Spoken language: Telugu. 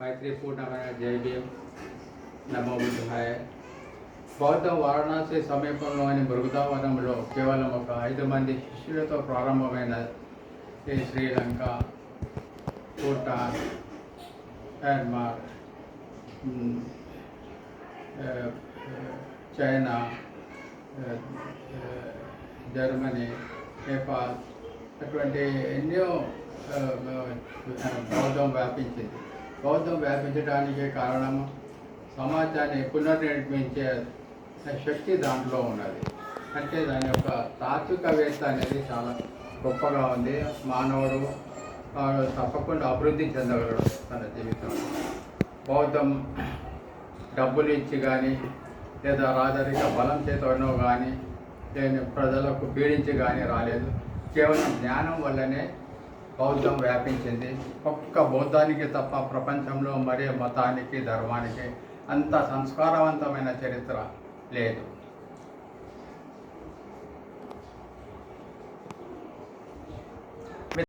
మైత్రిపూర్ణమైన జై భీమ్ నమో బుద్ధాయ బౌద్ధ వారణాసి సమీపంలోని మృగదావనంలో కేవలం ఒక ఐదు మంది శిష్యులతో ప్రారంభమైన ఈ శ్రీలంక భూటాన్ మయన్మార్ మ్, ఆ, చైనా ఆ, ఆ, జర్మనీ నేపాల్ అటువంటి ఎన్నో ఆ, ఆ, బౌద్ధం వ్యాపించింది బౌద్ధం వ్యాపించడానికి కారణం సమాజాన్ని పునర్నిర్మించే శక్తి దాంట్లో ఉన్నది. అంటే దాని యొక్క తాత్వికవేత్త అనేది చాలా గొప్పగా ఉంది. మానవుడు తప్పకుండా అభివృద్ధి చెందగలడు తన జీవితంలో. బౌద్ధం డబ్బులు ఇచ్చి కానీ లేదా రాజరిక బలం చేతనో కానీ లేని ప్రజలకు పీడించి కానీ రాలేదు. కేవలం జ్ఞానం వల్లనే బౌద్ధం వ్యాపించింది. ఒక్క బౌద్ధానికి తప్ప ప్రపంచంలో మరే మతానికి ధర్మానికి అంత సంస్కారవంతమైన చరిత్ర లేదు.